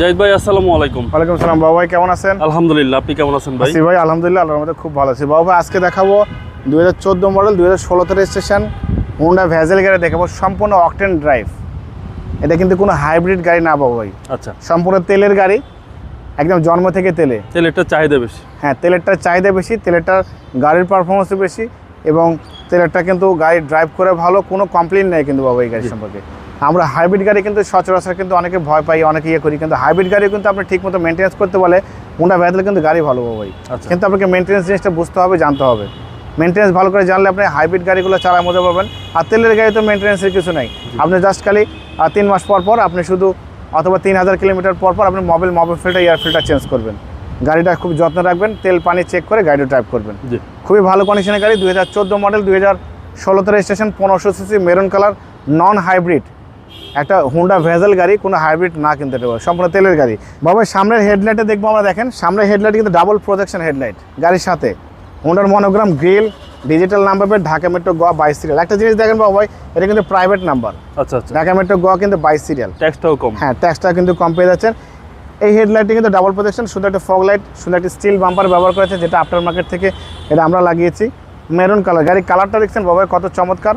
জাহিদ ভাই আসসালামু আলাইকুম। ওয়ালাইকুম সালাম বাবু ভাই কেমন আছেন? আলহামদুলিল্লাহ আপনি কেমন আছেন ভাই? ভাই আলহামদুলিল্লাহ আল্লাহর মধ্যে খুব ভালো আছি। বাবু ভাই আজকে দেখাবো দুই হাজার চোদ্দ মডেল দুই হাজার ষোলোতে রেজিস্ট্রেশন হুন্ডা ভ্যাজেল গাড়ি দেখাবো সম্পূর্ণ অকটেন ড্রাইভ এটা কিন্তু কোনো হাইব্রিড গাড়ি না বাবু ভাই। আচ্ছা। সম্পূর্ণ তেলের গাড়ি একদম জন্ম থেকে তেলে। তাহলে এটা চাহিদা বেশি। হ্যাঁ তেলেরটার চাহিদা বেশি তেলেরটার গাড়ির পারফরমেন্সও বেশি এবং তেলেরটা কিন্তু গাড়ি ড্রাইভ করে ভালো কোনো কমপ্লেন নেই কিন্তু বাবু এই গাড়ি সম্পর্কে। আমরা হাইব্রিড গাড়ি কিন্তু সচরাচর কিন্তু অনেকে ভয় পাই অনেকে ইয়ে করি কিন্তু হাইব্রিড গাড়ি কিন্তু আপনি ঠিক মতো মেনটেন্স করতে বলে হুন্ডা ভ্যাজেল কিন্তু গাড়ি ভালো বাবু ভাই। আচ্ছা। কিন্তু আপনাকে মেনটেন্স জিনিসটা বুঝতে হবে জানতে হবে। মেনটেন্স ভালো করে জানলে আপনি হাইব্রিড গাড়িগুলো চালার মধ্যে পাবেন আর তেলের গাড়ি তো মেনটেন্সের কিছু নেই। আপনি জাস্ট খালি তিন মাস পর পর আপনি শুধু অথবা তিন হাজার কিলোমিটার পর পর আপনি mobile mobile filter air filter change করবেন। গাড়িটা খুব যত্ন রাখবেন তেল পানি চেক করে গাড়িটা ড্রাইভ করবেন। খুবই ভালো কন্ডিশনের গাড়ি দুই হাজার চোদ্দ মডেল দুই হাজার ষোলোতে রেজিস্ট্রেশন পনেরোশো CC maroon colour non hybrid একটা হুন্ডা ভেজেল গাড়ি কোনো হাইব্রিড না কিনতে পারবে সম্পূর্ণ তেলের গাড়ি। বাবা সামনের হেডলাইটে দেখব আমরা দেখেন সামনের হেডলাইট কিন্তু ডাবল প্রোজেকশন হেডলাইট গাড়ির সাথে। হুন্ডার monogram grill digital number plate Dhaka metro Goa বাইশ সিরিয়াল একটা জিনিস দেখেন বাবা ভাই এটা কিন্তু প্রাইভেট নাম্বার আচ্ছা আচ্ছা। ঢাকা মেট্রো গোয়া কিন্তু বাইশ সিরিয়াল ট্যাক্সটাও কম। হ্যাঁ ট্যাক্সটা কিন্তু কম পেয়ে যাচ্ছেন। এই হেডলাইটটি কিন্তু ডাবল প্রোটেকশন শুধু একটা ফগ লাইট শুধু একটা স্টিল বাম্পার ব্যবহার করেছে যেটা আফটার মার্কেট থেকে এটা আমরা লাগিয়েছি। মেরুন কালার গাড়ির কালারটা দেখছেন, বাবা, কত চমৎকার।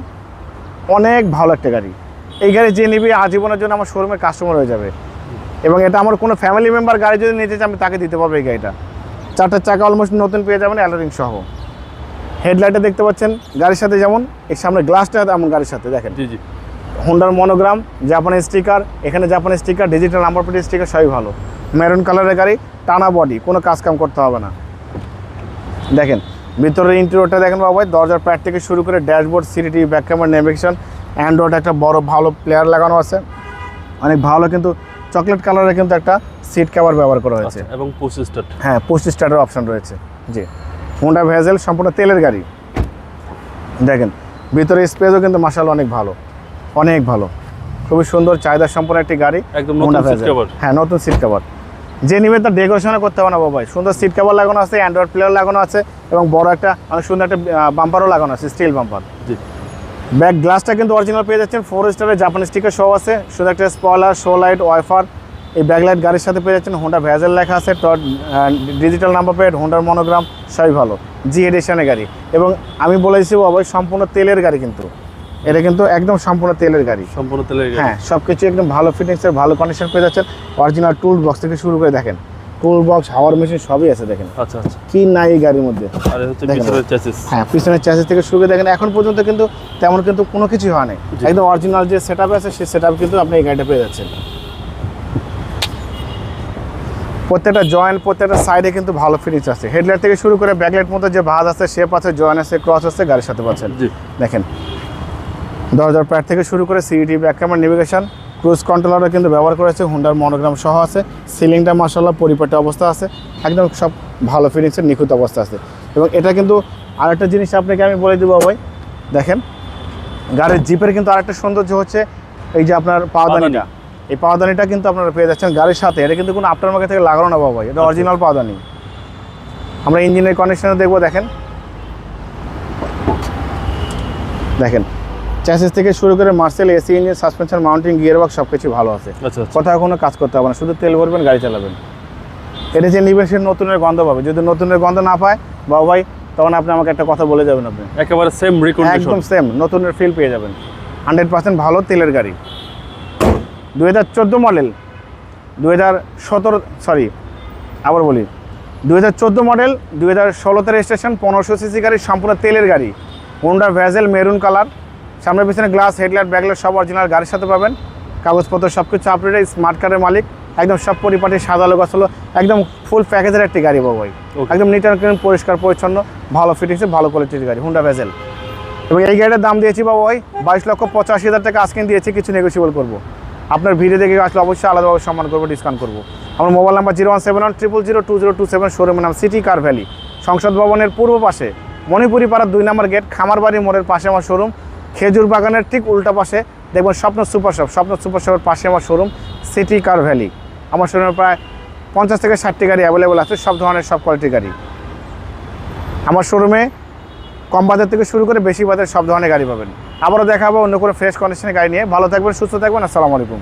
অনেক ভালো একটা গাড়ি। এই গাড়ি যে নিবি আজীবনের জন্য আমার শোরুমের কাস্টমার হয়ে যাবে। এবং এটা আমার কোনো ফ্যামিলি মেম্বার গাড়ি যদি নিতে চাই আমি তাকে দিতে পারব এই গাড়িটা। চারটার চাকা অলমোস্ট নতুন পেয়ে যাবেন অ্যালোরিং সহ। হেডলাইটে দেখতে পাচ্ছেন, গাড়ির সাথে যেমন, এর সামনে গ্লাসটা এমন গাড়ির সাথে, দেখেন। জি জি। হোন্ডার মনোগ্রাম জাপানের স্টিকার এখানে জাপানের sticker digital number plate sticker সবই ভালো। মেরুন কালারের গাড়ি টানা বডি কোনো কাজ কাম করতে হবে না। দেখেন ভিতরের ইন্টেরিয়রটা দেখেন বাবা ভাই, দরজার প্যাড থেকে শুরু করে ড্যাশবোর্ড সিটিটি ব্যাক ক্যামেরা নেভিগেশন অ্যান্ড্রয়েড একটা বড় ভালো প্লেয়ার লাগানো আছে। অনেক ভালো কিন্তু চকলেট কালারের কিন্তু একটা সিট কভার ব্যবহার করা হয়েছে। আচ্ছা এবং পুশ স্টার্ট হ্যাঁ পঁচিশ স্টারের অপশন রয়েছে। জি। হোন্ডা ভেজেল সম্পূর্ণ তেলের গাড়ি। দেখেন ভিতরে স্পেসও কিন্তু মাসাল অনেক ভালো। অনেক ভালো। খুবই সুন্দর চাহিদা সম্পন্ন একটি গাড়ি। একদম হ্যাঁ নতুন সিট কভার যে নিবে তার ডেকোরেশনে করতে হবে না বাবাই সুন্দর সিট কভার লাগানো আছে অ্যান্ড্রয়েড প্লেয়ার লাগানো আছে এবং বড় একটা অনেক সুন্দর একটা বাম্পারও লাগানো আছে স্টিল বাম্পার জি। ব্যাক গ্লাসটা কিন্তু অরিজিনাল পেয়ে যাচ্ছেন ফোর স্টারের জাপানি স্টিকার শো আছে। শুধু একটা স্পয়লার শো লাইট ওয়াইফার এই ব্যাকলাইট গাড়ির সাথে পেয়ে যাচ্ছেন হোন্ডা ভ্যাজেল লেখা আছে টট ডিজিটাল নাম্বার প্লেট হোন্ডার মনোগ্রাম সবই ভালো। জি এডিশনের গাড়ি। এবং আমি বলেছি অবশ্যই সম্পূর্ণ তেলের গাড়ি কিন্তু। এটা কিন্তু একদম সম্পূর্ণ তেলের গাড়ি। সম্পূর্ণ তেলের গাড়ি। হ্যাঁ সব কিছু একদম ভালো ফিটিংসের ভালো কন্ডিশন পেয়ে যাচ্ছেন। অরিজিনাল টুল বক্স থেকে শুরু করে দেখেন টুল বক্স হাওয়ার মেশিন সবই আছে দেখেন। আচ্ছা আচ্ছা। কি নাই এই গাড়ির মধ্যে? হ্যাঁ পিছনের চ্যাসিস থেকে শুরু করে দেখেন এখন পর্যন্ত কিন্তু তেমন কিন্তু কোনো কিছু হয় নাই। একদম অরিজিনাল যে সেট আছে সেই সেট কিন্তু আপনি এই গাড়িটা পেয়ে যাচ্ছেন। প্রত্যেকটা জয়েন্ট প্রত্যেকটা সাইডে কিন্তু ভালো ফিটিংস আছে। হেডলাইট থেকে শুরু করে ব্যাকলাইট মতো যে ভাঁজ আছে শেপ আছে জয়েন্ট আছে ক্রস আছে গাড়ির সাথে পাচ্ছেন। দেখেন দরজার প্যাড থেকে শুরু করে CET back camera navigation cruise কন্ট্রোলারও কিন্তু ব্যবহার করেছে হুন্ডার মনোগ্রাম সহ আছে সিলিংটা মাসাল্লাহ পরিপাটি অবস্থা আছে একদম সব ভালো ফিনিক্সের নিখুঁত অবস্থা আছে। এবং এটা কিন্তু আরেকটা জিনিস আপনাকে আমি বলে দেবো ভাই দেখেন গাড়ির জিপের কিন্তু আরেকটা সৌন্দর্য হচ্ছে এই যে আপনার পাওদানিটা এই পাওদানিটা কিন্তু আপনারা পেয়ে যাচ্ছেন গাড়ির সাথে এটা কিন্তু কোনো আফটার মার্কেট থেকে লাগানো না বাবা এটা অরিজিনাল পাওদানি আমরা ইঞ্জিনের কন্ডিশনে দেখব দেখেন। দেখেন চ্যাসিস থেকে শুরু করে Marcel AC engine suspension mounting gear box সব কিছু ভালো আছে। আচ্ছা আচ্ছা। কোথাও কোনো কাজ করতে হবে না শুধু তেল ভরবেন গাড়ি চালাবেন। এটা যে নিবেন সে নতুনের গন্ধ পাবে। যদি নতুনের গন্ধ না পায় বাবু ভাই তখন আপনি আমাকে একটা কথা বলে যাবেন আপনি। একেবারে সেম একদম সেম নতুনের ফিল পেয়ে যাবেন। হান্ড্রেড পার্সেন্ট ভালো তেলের গাড়ি। দু হাজার চোদ্দ মডেল দু হাজার সতেরো সরি আবার বলি। দু হাজার চোদ্দ মডেল দু হাজার ষোলোতে রেজিস্ট্রেশন পনেরোশো সিসি গাড়ি সম্পূর্ণ তেলের গাড়ি। হোন্ডা ভ্যাজেল মেরুন কালার সামনের পিছনে গ্লাস হেডলাইট ব্যাকলাইট সব অরিজিনাল গাড়ির সাথে পাবেন। কাগজপত্র সব কিছু আপডেট স্মার্ট কার্ডের মালিক। একদম সব পরিপাটি সাজালো গাছলো একদম ফুল প্যাকেজের একটি গাড়ি বাবু ভাই। একদম নিট অ্যান্ড ক্লিন পরিষ্কার পরিচ্ছন্ন ভালো ফিটিংসে ভালো কোয়ালিটির গাড়ি হুন্ডা ভেজেল এবং এই গাড়িটার দাম দিয়েছি বাবু ভাই বাইশ লক্ষ পঁচাশি হাজার টাকা আজকে দিয়েছি কিছু নেগোসিয়েবল করব। আপনার ভিডিও দেখে আসলে অবশ্যই আলাদাভাবে সম্মান করব ডিসকাউন্ট করব। আমার mobile number zero one seven one triple zero two zero two seven শোরুমের নাম সিটি কার ভ্যালি সংসদ ভবনের পূর্ব পাশে মণিপুরি পাড়ার দুই নম্বর গেট খামারবাড়ি মোড়ের পাশে আমার শোরুম খেজুর বাগানের ঠিক উল্টা পাশে দেখবেন স্বপ্ন সুপার শপ। স্বপ্ন সুপার শপের পাশে আমার শোরুম সিটি কার ভ্যালি আমার শোরুমে প্রায় পঞ্চাশ থেকে ষাটটি গাড়ি অ্যাভেলেবল আছে, সব ধরনের, সব কোয়ালিটির গাড়ি। আমার শোরুমে কম বাজার থেকে শুরু করে বেশি বাজার সব ধরনের গাড়ি পাবেন। আবারও দেখাবো অন্য কোনো ফ্রেশ কন্ডিশনের গাড়ি নিয়ে। ভালো থাকবেন, সুস্থ থাকবেন, আসসালামু আলাইকুম।